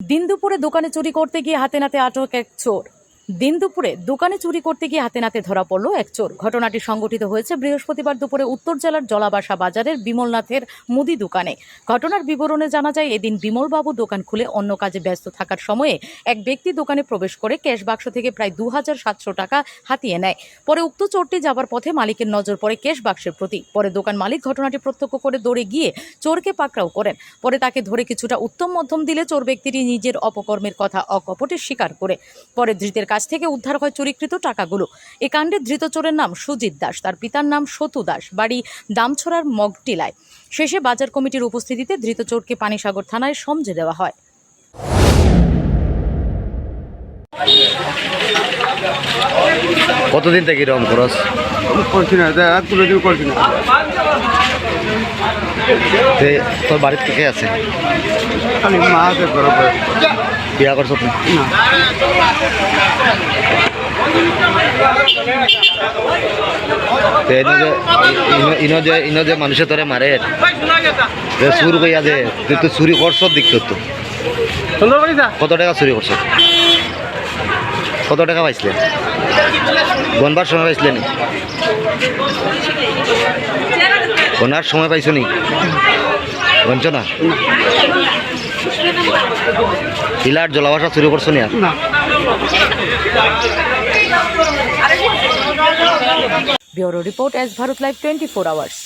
দিন দুপুরে দোকানে চুরি করতে গিয়ে হাতে নাতে আটক এক চোর। দিন দুপুরে দোকানে চুরি করতে গিয়ে হাতে নাতে ধরা পড়ল এক চোর। ঘটনাটি সংঘটিত হয়েছে বৃহস্পতিবার দুপুরে উত্তর জেলার জলাবাসা বাজারের বিমলনাথের মুদি দোকানে। ঘটনার বিবরণে জানা যায়, এদিন বিমলবাবু দোকান খুলে অন্য কাজে ব্যস্ত থাকার সময়ে এক ব্যক্তি দোকানে প্রবেশ করে ক্যাশ বাক্স থেকে প্রায় দু হাজার সাতশো টাকা হাতিয়ে নেয়। পরে উক্ত চোরটি যাবার পথে মালিকের নজর পড়ে ক্যাশ বাক্সের প্রতি। পরে দোকান মালিক ঘটনাটি প্রত্যক্ষ করে দৌড়ে গিয়ে চোরকে পাকড়াও করেন। পরে তাকে ধরে কিছুটা উত্তম মধ্যম দিলে চোর ব্যক্তিটি নিজের অপকর্মের কথা অকপটে স্বীকার করে। পরে ধৃতের কাছ থেকে উদ্ধার হয় চুরিকৃত টাকাগুলো। এ কাণ্ডে ধৃত চোরের নাম সুজিত দাস তার পিতার নাম সতু দাস বাড়ি দামছড়ার মগটিলায়। শেষে বাজার কমিটির উপস্থিতিতে ধৃত চোরকে পানিসাগর থানায় সমঝে দেওয়া হয়। কতদিন থেকে এরকম খরচ? করছি না এক কোনোদিন করছি না তোর বাড়ির থেকে আছে? খালি মা আছে ঘরে। বিয়া করছ তুই না। তে ইনো যে ইনো- যে ইনো যে মানুষে তোরে মারে যে চুর কইয়া যে তুই তো চুরি করছ দিক তো কত টাকা চুরি করছ কত টাকা পাইছিলে? গনবার সময় পাইছিলে নি? গনার সময় পাইছো নি? গনছ না? ইলার জলাবাসা শুরু করছ নি আর না। Bureau report S Bharat live twenty four hours.